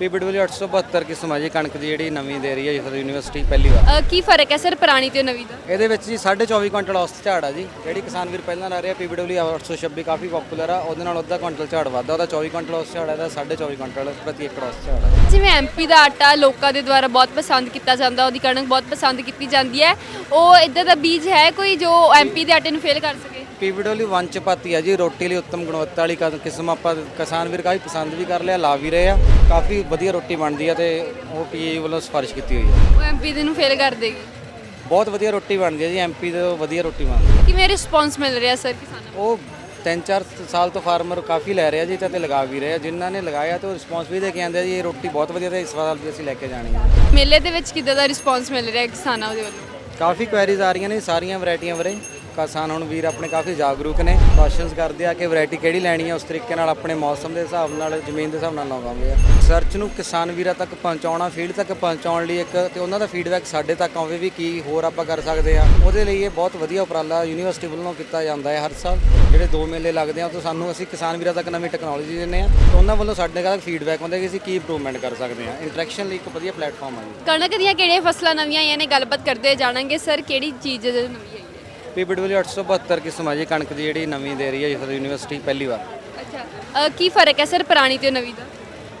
ਪੀਬੀਡਬਲਯੂ 872 ਕਿਸਮ ਆ ਜੀ ਕਣਕ ਦੀ ਜਿਹੜੀ ਨਵੀਂ ਦੇ ਰਹੀ ਹੈ ਜੀ ਯੂਨੀਵਰਸਿਟੀ ਪਹਿਲੀ ਵਾਰ। ਅ, ਕੀ ਫ਼ਰਕ ਹੈ ਸਰ ਪੁਰਾਣੀ ਤੇ ਨਵੀਂ ਦਾ? ਇਹਦੇ ਵਿੱਚ ਜੀ 24.5 ਕੁਇੰਟਲ ਔਸਤ ਝਾੜ ਆ ਜੀ। ਜਿਹੜੀ ਕਿਸਾਨ ਵੀਰ ਪਹਿਲਾਂ ਲਾ ਰਿਹਾ ਪੀਬੀਡਬਲਯੂ 826 ਕਾਫੀ ਪਪੂਲਰ ਆ ਉਹਦੇ ਨਾਲ ਅੱਧਾ ਕੁਇੰਟਲ ਝਾੜ ਵੱਧਦਾ ਉਹਦਾ 24 ਕੁਇੰਟਲ ਔਸਤ ਝਾੜ ਹੈ ਦਾ 24.5 ਕੁਇੰਟਲ ਪ੍ਰਤੀ ਏਕੜ ਔਸਤ ਝਾੜ ਆ। ਜਿਵੇਂ ਐਮਪੀ ਦਾ ਆਟਾ ਲੋਕਾਂ ਦੇ ਦੁਆਰਾ ਬਹੁਤ ਪਸੰਦ ਕੀਤਾ ਜਾਂਦਾ ਉਹਦੀ ਕਣਕ ਬਹੁਤ ਪਸੰਦ ਕੀਤੀ ਜਾਂਦੀ ਹੈ। ਉਹ ਇਦਾਂ ਦਾ ਬੀਜ ਹੈ ਕੋਈ ਜੋ ਐਮਪੀ ਦੇ ਆਟੇ ਨੂੰ ਫੇਲ ਕਰ ਸਕੇ? ਪੀਬੀਡਬਲਯੂ ਵਨ ਚ ਪਾਤੀ ਆ ਜੀ ਰੋਟੀ ਲਈ ਉੱਤਮ ਗੁਣਵੱਤਾ ਵਾਲੀ ਕਿਸਮ ਆਪਾਂ ਕਿਸਾਨ ਵੀਰ ਕਾਫੀ ਪਸੰਦ ਵੀ ਕਰ ਲਿਆ ਲਾ ਵੀ ਰਹੇ ਆ। ਕਾਫੀ ਵਧੀਆ ਰੋਟੀ ਬਣਦੀ ਆ ਤੇ ਉਹ ਪੀਏ ਵੱਲੋਂ ਸਿਫਾਰਿਸ਼ ਕੀਤੀ ਹੋਈ ਹੈ ਉਹ ਐਮਪੀ ਦੇ ਨੂੰ ਫੇਲ ਕਰ ਦੇਗੀ। ਬਹੁਤ ਵਧੀਆ ਰੋਟੀ ਬਣਦੀ ਹੈ ਜੀ ਐਮਪੀ ਦੇ ਵਧੀਆ ਰੋਟੀ ਬਣਦੀ ਹੈ ਕਿਵੇਂ ਰਿਸਪੌਂਸ ਮਿਲ ਰਿਹਾ ਸਰ ਕਿਸਾਨਾਂ ਨੂੰ? ਉਹ ਤਿੰਨ ਚਾਰ ਸਾਲ ਤੋਂ ਫਾਰਮਰ ਕਾਫੀ ਲੈ ਰਿਹਾ ਜੀ ਤੇ ਤੇ ਲਗਾ ਵੀ ਰਹੇ ਆ। ਜਿਨ੍ਹਾਂ ਨੇ ਲਗਾਇਆ ਤੇ ਉਹ ਰਿਸਪੌਂਸ ਵੀ ਦੇ ਕੇ ਆਂਦੇ ਆ ਜੀ ਇਹ ਰੋਟੀ ਬਹੁਤ ਵਧੀਆ ਤੇ ਇਸ ਵਾਰ ਵੀ ਅਸੀਂ ਲੈ ਕੇ ਜਾਣੀ ਹੈ ਮੇਲੇ ਦੇ ਵਿੱਚ ਕਿੱਦਾਂ ਦਾ ਰਿਸਪੌਂਸ ਮਿਲ ਰਿਹਾ ਕਿਸਾਨਾਂ ਦੇ ਵੱਲੋਂ? ਕਾਫੀ ਕੁਐਰੀਜ਼ ਆ ਰਹੀਆਂ ਨੇ ਸਾਰੀਆਂ ਵੈਰਾਈਟੀਆਂ ਬਾਰੇ ਕਿਸਾਨ ਹੁਣ ਵੀਰ ਆਪਣੇ ਕਾਫੀ ਜਾਗਰੂਕ ਨੇ। ਕੁਐਸਚਨਸ ਕਰਦੇ ਆ ਕਿ ਵੈਰਾਈਟੀ ਕਿਹੜੀ ਲੈਣੀ ਆ, ਉਸ ਤਰੀਕੇ ਨਾਲ ਆਪਣੇ ਮੌਸਮ ਦੇ ਹਿਸਾਬ ਨਾਲ, ਜ਼ਮੀਨ ਦੇ ਹਿਸਾਬ ਨਾਲ ਲਗਾਉਂਦੇ ਆ। ਸਰਚ ਨੂੰ ਕਿਸਾਨ ਵੀਰਾਂ ਤੱਕ ਪਹੁੰਚਾਉਣਾ ਫੀਲਡ ਤੱਕ ਪਹੁੰਚਾਉਣ ਲਈ ਇੱਕ, ਤੇ ਉਹਨਾਂ ਦਾ ਫੀਡਬੈਕ ਸਾਡੇ ਤੱਕ ਆਵੇ ਵੀ ਕੀ ਹੋਰ ਆਪਾਂ ਕਰ ਸਕਦੇ ਆ। ਉਹਦੇ ਲਈ ਇਹ ਬਹੁਤ ਵਧੀਆ ਉਪਰਾਲਾ ਯੂਨੀਵਰਸਿਟੀ ਵੱਲੋਂ ਕੀਤਾ ਜਾਂਦਾ ਹੈ ਹਰ ਸਾਲ। ਜਿਹੜੇ ਦੋ ਮੇਲੇ ਲੱਗਦੇ ਆ, ਉਹ ਸਾਨੂੰ ਅਸੀਂ ਕਿਸਾਨ ਵੀਰਾਂ ਤੱਕ ਨਵੀਂ ਟੈਕਨੋਲੋਜੀ ਦਿੰਦੇ ਆ। ਤੇ ਉਹਨਾਂ ਵੱਲੋਂ ਸਾਡੇ ਤੱਕ ਫੀਡਬੈਕ ਹੁੰਦਾ ਕਿ ਅਸੀਂ ਕੀ ਇੰਪਰੂਵਮੈਂਟ ਕਰ ਸਕਦੇ ਆ। ਇੰਟਰੈਕਸ਼ਨ ਲਈ ਇੱਕ ਵਧੀਆ ਪਲੇਟਫਾਰਮ ਆ ਕਣਕ ਦੀਆਂ ਕਿਹੜੀਆਂ ਫਸਲਾਂ ਨਵੀਆਂ ਆਈਆਂ ਨੇ? ਗੱਲਬਾਤ ਕਰਦੇ ਜਾਣਾਂਗੇ। ਸਰ ਕਿਹੜੀ ਚੀਜ਼ ਨਵੀਂ ਆਈ? ਹੈ ਪੀਬੀਡਬਲਯੂ 872 ਕਿਸਮ ਆ ਜੀ ਕਣਕ ਦੀ ਜਿਹੜੀ ਨਵੀਂ ਦੇ ਰਹੀ ਹੈ ਯੂਨੀਵਰਸਿਟੀ ਪਹਿਲੀ ਵਾਰ। ਅੱਛਾ। ਅ, ਕੀ ਫ਼ਰਕ ਹੈ ਸਰ ਪੁਰਾਣੀ ਤੇ ਨਵੀਂ ਦਾ?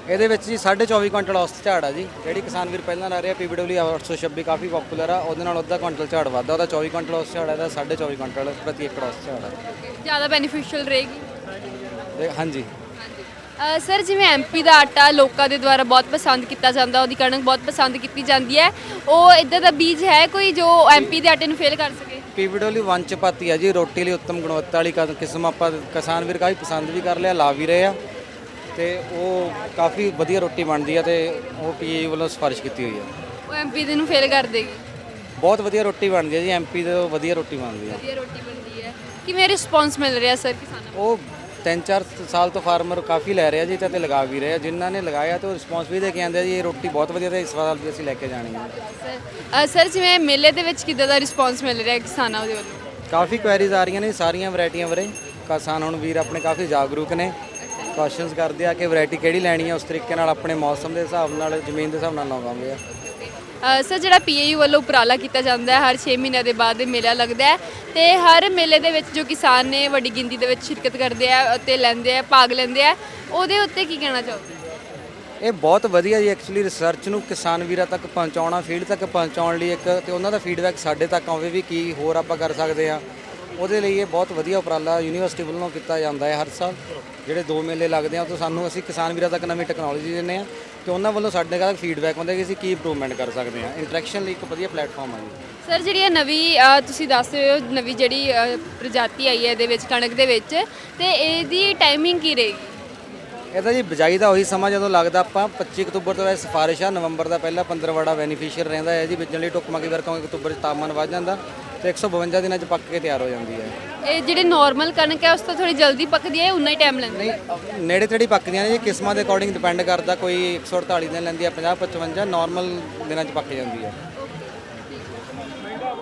ਇਹਦੇ ਵਿੱਚ ਜੀ 24.5 ਕੁਇੰਟਲ ਔਸਤ ਝਾੜ ਆ ਜੀ। ਜਿਹੜੀ ਕਿਸਾਨ ਵੀਰ ਪਹਿਲਾਂ ਲਾ ਰਿਹਾ ਪੀਬੀਡਬਲਯੂ 826 ਕਾਫੀ ਪਪੂਲਰ ਆ। ਉਹਦੇ ਨਾਲ ਅੱਧਾ ਕੁਇੰਟਲ ਝਾੜ ਵੱਧਦਾ ਉਹਦਾ 24 ਕੁਇੰਟਲ ਔਸਤ ਝਾੜ ਹੈ ਦਾ 24.5 ਕੁਇੰਟਲ ਪ੍ਰਤੀ ਏਕੜ ਔਸਤ ਝਾੜ ਆ। ਜ਼ਿਆਦਾ ਬੈਨੀਫੀਸ਼ੀਅਲ ਰਹੇਗੀ? ਤੇ ਹਾਂਜੀ। ਅ, ਸਰ ਜਿਵੇਂ ਐਮਪੀ ਦਾ ਆਟਾ ਲੋਕਾਂ ਦੇ ਦੁਆਰਾ ਬਹੁਤ ਪਸੰਦ ਕੀਤਾ ਜਾਂਦਾ ਉਹਦੀ ਕਣਕ ਬਹੁਤ ਪਸੰਦ ਕੀਤੀ ਜਾਂਦੀ ਹੈ ਉਹ ਇਦਾਂ ਦਾ ਬੀਜ ਹੈ ਕੋਈ ਜੋ ਐਮਪੀ ਦੇ ਆਟੇ ਨੂੰ ਫੇਲ ਕਰ ਸਕੇ? ਪੀਬੀਡਬਲਯੂ ਵਨ ਚ ਪਾਤੀ ਆ ਜੀ ਰੋਟੀ ਲਈ ਉੱਤਮ ਗੁਣਵੱਤਾ ਵਾਲੀ ਕਿਸਮ ਆਪਾਂ ਕਿਸਾਨ ਵੀਰ ਕਾਫੀ ਪਸੰਦ ਵੀ ਕਰ ਲਿਆ ਲਾ ਵੀ ਰਹੇ ਆ। ਤੇ ਉਹ ਕਾਫੀ ਵਧੀਆ ਰੋਟੀ ਬਣਦੀ ਆ ਤੇ ਉਹ ਪੀਏ ਵੱਲੋਂ ਸਿਫਾਰਿਸ਼ ਕੀਤੀ ਹੋਈ ਆ। ਉਹ ਐਮਪੀ ਦੇ ਨੂੰ ਫੇਲ ਕਰ ਦੇਗੀ। ਬਹੁਤ ਵਧੀਆ ਰੋਟੀ ਬਣਦੀ ਆ ਜੀ ਐਮਪੀ ਦੇ ਵਧੀਆ ਰੋਟੀ ਬਣਦੀ ਆ। ਵਧੀਆ ਰੋਟੀ ਬਣਦੀ ਹੈ ਕਿਵੇਂ ਰਿਸਪੌਂਸ ਮਿਲ ਰਿਹਾ ਸਰ ਕਿਸਾਨਾਂ ਨੂੰ? ਉਹ ਤਿੰਨ ਚਾਰ ਸਾਲ ਤੋਂ ਫਾਰਮਰ ਕਾਫੀ ਲੈ ਰਿਹਾ ਜੀ ਤੇ ਲਗਾ ਵੀ ਰਹੇ ਜਿਨ੍ਹਾਂ ਨੇ ਲਗਾਇਆ ਤੇ ਉਹ ਰਿਸਪੌਂਸ ਵੀ ਦੇ ਕੇ ਆਂਦੇ ਆ ਜੀ ਇਹ ਰੋਟੀ ਬਹੁਤ ਵਧੀਆ ਤੇ ਇਸ ਵਾਰ ਵੀ ਅਸੀਂ ਲੈ ਕੇ ਜਾਣੀ ਹੈ ਸਰ ਅ, ਸਰ ਜਿਵੇਂ ਮੇਲੇ ਦੇ ਵਿੱਚ ਕਿੱਦਾਂ ਦਾ ਰਿਸਪੌਂਸ ਮਿਲ ਰਿਹਾ ਕਿਸਾਨਾਂ ਦੇ ਵੱਲੋਂ? ਕਾਫੀ ਕੁਐਰੀਜ਼ ਆ ਰਹੀਆਂ ਨੇ ਸਾਰੀਆਂ ਵੈਰਾਈਟੀਆਂ ਬਾਰੇ। ਕਿਸਾਨ ਹੁਣ ਵੀਰ ਆਪਣੇ ਕਾਫੀ ਜਾਗਰੂਕ ਨੇ। ਕੁਐਸਚਨਸ ਕਰਦੇ ਆ ਕਿ ਵੈਰਾਈਟੀ ਕਿਹੜੀ ਲੈਣੀ ਹੈ ਉਸ ਤਰੀਕੇ ਨਾਲ ਆਪਣੇ ਮੌਸਮ ਦੇ ਹਿਸਾਬ ਨਾਲ ਜ਼ਮੀਨ ਦੇ ਹਿਸਾਬ ਨਾਲ ਲਗਾਉਂਦੇ ਆ। ਸਰ, ਜਿਹੜਾ ਪੀਏਯੂ ਵੱਲੋਂ ਉਪਰਾਲਾ ਕੀਤਾ ਜਾਂਦਾ ਹੈ, ਹਰ 6 ਮਹੀਨਿਆਂ ਦੇ ਬਾਅਦ ਇਹ ਮੇਲਾ ਲੱਗਦਾ ਹੈ ਤੇ ਹਰ ਮੇਲੇ ਦੇ ਵਿੱਚ ਜੋ ਕਿਸਾਨ ਨੇ ਵੱਡੀ ਗਿਣਤੀ ਦੇ ਵਿੱਚ ਸ਼ਿਰਕਤ ਕਰਦੇ ਆ ਅਤੇ ਲੈਂਦੇ ਆ, ਭਾਗ ਲੈਂਦੇ ਆ, ਉਹਦੇ ਉੱਤੇ ਕੀ ਕਹਿਣਾ ਚਾਹੋਗੇ? ਇਹ ਬਹੁਤ ਵਧੀਆ ਜੀ ਐਕਚੁਅਲੀ ਰਿਸਰਚ ਨੂੰ ਕਿਸਾਨ ਵੀਰਾਂ ਤੱਕ ਪਹੁੰਚਾਉਣਾ ਫੀਲਡ ਤੱਕ ਪਹੁੰਚਾਉਣ ਲਈ ਇੱਕ, ਤੇ ਉਹਨਾਂ ਦਾ ਫੀਡਬੈਕ ਸਾਡੇ ਤੱਕ ਆਵੇ ਵੀ ਕੀ ਹੋਰ ਆਪਾਂ ਕਰ ਸਕਦੇ ਆ ਉਹਦੇ ਲਈ ਇਹ ਬਹੁਤ ਵਧੀਆ ਉਪਰਾਲਾ ਯੂਨੀਵਰਸਿਟੀ ਵੱਲੋਂ ਕੀਤਾ ਜਾਂਦਾ ਹੈ ਹਰ ਸਾਲ। ਜਿਹੜੇ ਦੋ ਮੇਲੇ ਲੱਗਦੇ ਆ ਉਹ ਤੋਂ ਸਾਨੂੰ ਅਸੀਂ ਕਿਸਾਨ ਵੀਰਾਂ ਤੱਕ ਨਵੀਂ ਟੈਕਨੋਲੋਜੀ ਦਿੰਦੇ ਆ ਤੇ ਉਹਨਾਂ ਵੱਲੋਂ ਸਾਡੇ ਤੱਕ ਫੀਡਬੈਕ ਹੁੰਦਾ ਕਿ ਅਸੀਂ ਕੀ ਇੰਪਰੂਵਮੈਂਟ ਕਰ ਸਕਦੇ ਆ। ਇੰਟਰੈਕਸ਼ਨ ਲਈ ਇੱਕ ਵਧੀਆ ਪਲੇਟਫਾਰਮ ਆ ਜੀ। ਸਰ ਜਿਹੜੀ ਇਹ ਨਵੀਂ ਅ, ਤੁਸੀਂ ਦੱਸ ਰਹੇ ਹੋ ਨਵੀਂ ਜਿਹੜੀ ਅ, ਪ੍ਰਜਾਤੀ ਆਈ ਹੈ ਇਹਦੇ ਵਿੱਚ ਕਣਕ ਦੇ ਵਿੱਚ ਤੇ ਇਹਦੀ ਟਾਈਮਿੰਗ ਕੀ ਰਹੇਗੀ? ਇਹਦਾ ਜੀ ਬਿਜਾਈ ਦਾ ਉਹੀ ਸਮਾਂ ਜਦੋਂ ਲੱਗਦਾ ਆਪਾਂ 25 ਅਕਤੂਬਰ ਤੋਂ ਵੈਸੇ ਸਿਫਾਰਿਸ਼ ਆ ਨਵੰਬਰ ਦਾ ਪਹਿਲਾ 15 ਵਾੜਾ ਬੈਨੀਫੀਸ਼ੀਅਰ ਰਹਿੰਦਾ ਹੈ ਜੀ ਬੀਜਣ ਲਈ ਟੁਕਮਾ ਕੀ ਵਾਰ ਕਿਉਂਕਿ ਅਕਤੂਬਰ 'ਚ ਤਾਪਮਾਨ ਵੱਧ ਜਾਂਦਾ। ਤੇ 152 ਦਿਨਾਂ 'ਚ ਪੱਕ ਕੇ ਤਿਆਰ ਹੋ ਜਾਂਦੀ ਹੈ। ਇਹ ਜਿਹੜੀ ਨਾਰਮਲ ਕਣਕ ਹੈ ਉਸ ਤੋਂ ਥੋੜੀ ਜਲਦੀ ਪੱਕਦੀ ਹੈ ਉਨਾ ਹੀ ਟਾਈਮ ਲੈਂਦੀ ਹੈ? ਨਹੀਂ ਨੇੜੇ ਤੇੜੀ ਪੱਕਦੀਆਂ ਨੇ ਜੀ ਕਿਸਮਾਂ ਦੇ ਅਕੋਰਡਿੰਗ ਡਿਪੈਂਡ ਕਰਦਾ ਕੋਈ 148 ਦਿਨ ਲੈਂਦੀ ਹੈ 50 55 ਨਾਰਮਲ ਦਿਨਾਂ 'ਚ ਪੱਕ ਜਾਂਦੀ ਹੈ।